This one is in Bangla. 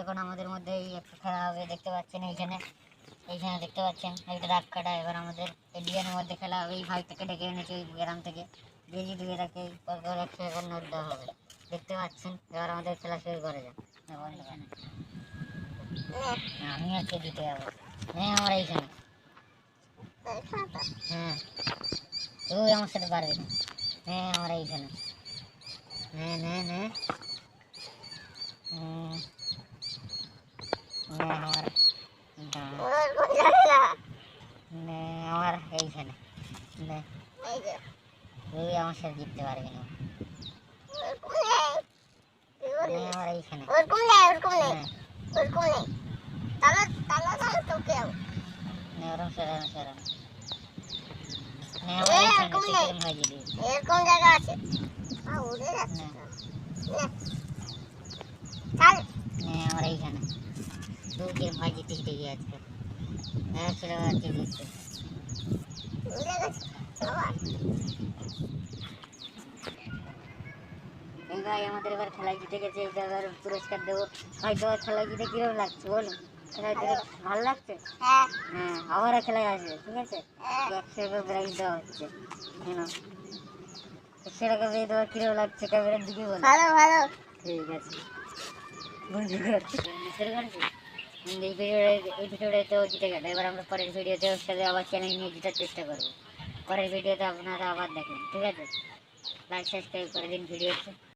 এখন আমাদের মধ্যে এই একটা খেলা হবে, দেখতে পাচ্ছেন এইখানে এইখানে দেখতে পাচ্ছেন একটা দাগ কাটা এবার আমাদের এই ডিএনের মধ্যে খেলা হবে, এই ভাইটাকে ডেকে এনেছে ওই গ্রাম থেকে। যে জিতবে তাকে পরপর একশো টাকার নোট দেওয়া হবে। দেখতে পাচ্ছেন, এবার আমাদের খেলা শুরু করে এখানে আমি আজকে জিতে যাব। হ্যাঁ আমার এইখানে। হ্যাঁ তুই আমার সাথে পারবি না। হ্যাঁ আমার এইখানে। হ্যাঁ হ্যাঁ হ্যাঁ হুম নে আমার দা- নে আমার এইখানে নে তুই আমার সাথে জিততে পারবি না। আমার এইখানে। এরকম জায়গা আছে। উড়ে যাচ্ছে। চল আমার এইখানে। আজকে। হ্যাঁ উড়ে গেছে। আবার এই ভাই আমাদের এবার খেলায় জিতে গেছে এটা এবার পুরস্কার দেবো। ভাই খেলায় জিতে কীরকম লাগছে বলো খেলায় জিতে ভালো লাগছে? হ্যাঁ। হ্যাঁ আবারও খেলায় আসবে ঠিক আছে? একশো টাকা প্রাইজ দেওয়া হচ্ছে কেন? একশো টাকা পেয়ে দেওয়া লাগছে? ক্যামেরার দিকে বলো ভালো ভালো। ঠিক আছে। বুঝতে পারছি। শুরু করছি এই ভিডিওটা এই ভিডিওটা তো জিতে গেল এবার আমরা পরের ভিডিওতে ওর সাথে আবার চ্যানেল নিয়ে জেতার চেষ্টা করব। পরের ভিডিওতে আপনারা আবার দেখেন ঠিক আছে? লাইক সাবস্ক্রাইব করে দিন ভিডিওতে